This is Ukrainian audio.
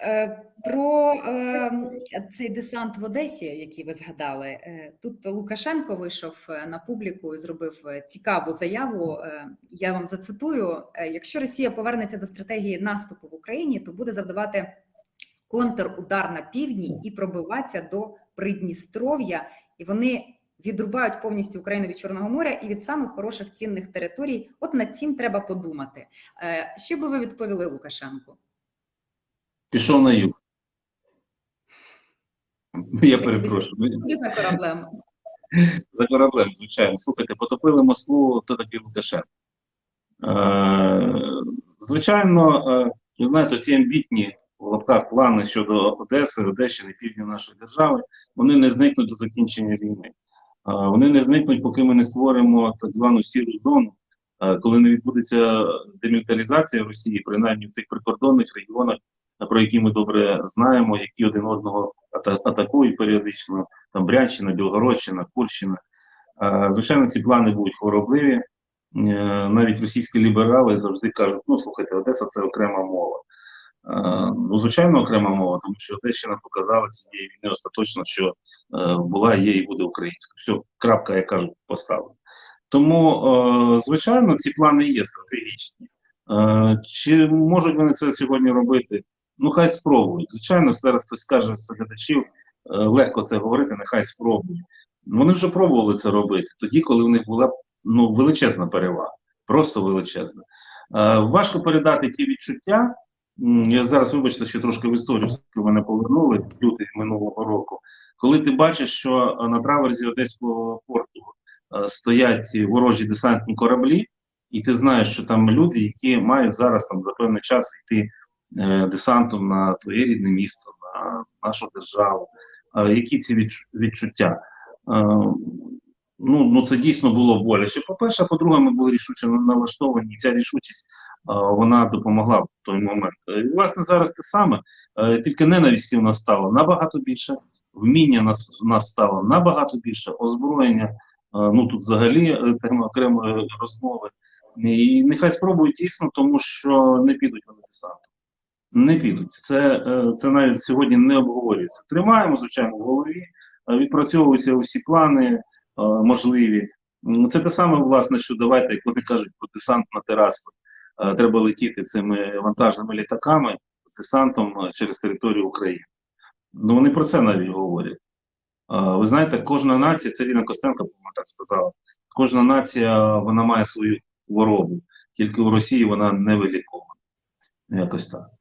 Е, Про е, цей десант в Одесі, який ви згадали, е, тут Лукашенко вийшов на публіку і зробив цікаву заяву. Я вам зацитую: якщо Росія повернеться до стратегії наступу в Україні, то буде завдавати контрудар на півдні і пробиватися до Придністров'я, і вони відрубають повністю Україну від Чорного моря і від самих хороших цінних територій. От над цим треба подумати. Що би ви відповіли Лукашенку? Пішов на юг. Я перепрошую. За кораблем? За кораблем, звичайно. Слухайте, потопили Москву, то такий Лукашенко. Е, звичайно, е, ви знаєте, ці амбітні в лапках плани щодо Одеси, Одещини, півдня нашої держави, вони не зникнуть до закінчення війни. Е, вони не зникнуть, поки ми не створимо так звану сіру зону, коли не відбудеться демілітаризація Росії, принаймні в тих прикордонних регіонах, про які ми добре знаємо, які один одного ата- атакують періодично, там Брянщина, Білгородщина, Курщина. Звичайно, ці плани будуть хворобливі. Е, Навіть російські ліберали завжди кажуть: ну слухайте, Одеса це окрема мова. Е, Ну, звичайно, окрема мова, тому що Одещина показала цієї війни остаточно, що е, була, є і буде українською. Все, крапка, як кажуть, поставлена. Тому, звичайно, ці плани є стратегічні. Чи можуть вони це сьогодні робити? Ну, хай спробують. Звичайно, зараз хтось скаже з глядачів, е, легко це говорити, нехай спробують. Вони вже пробували це робити тоді, коли в них була ну, величезна перевага, просто величезна. Е, важко передати ті відчуття. Я зараз, вибачте, що трошки в історію все-таки мене повернули лютий минулого року. Коли ти бачиш, що е, на траверзі Одеського порту стоять ворожі десантні кораблі, і ти знаєш, що там люди, які мають зараз там за певний час йти десантом на твоє рідне місто, на нашу державу. Е, які ці відчуття? Е, ну, ну це дійсно було боляче. По-перше, по-друге, ми були рішуче налаштовані, і ця рішучість е, вона допомогла в той момент. Е, І, власне, зараз те саме, е, тільки ненависті в нас стало набагато більше, вміння нас, в нас стало набагато більше, озброєння. е, Ну тут взагалі е, окремої розмови. І нехай спробують дійсно, тому що не підуть вони десантом. Не підуть. Це, е, це навіть сьогодні не обговорюється. Тримаємо, звичайно, в голові, е, відпрацьовуються усі плани е, можливі. Це те саме, власне, що давайте, як вони кажуть, про десант на Терасполь. Е, Треба летіти цими вантажними літаками з десантом через територію України. Ну вони про це навіть говорять. Ви знаєте, кожна нація, це Ліна Костенко, по-моєму, так сказала, кожна нація вона має свою хворобу, тільки у Росії вона не вилікована. Якось так.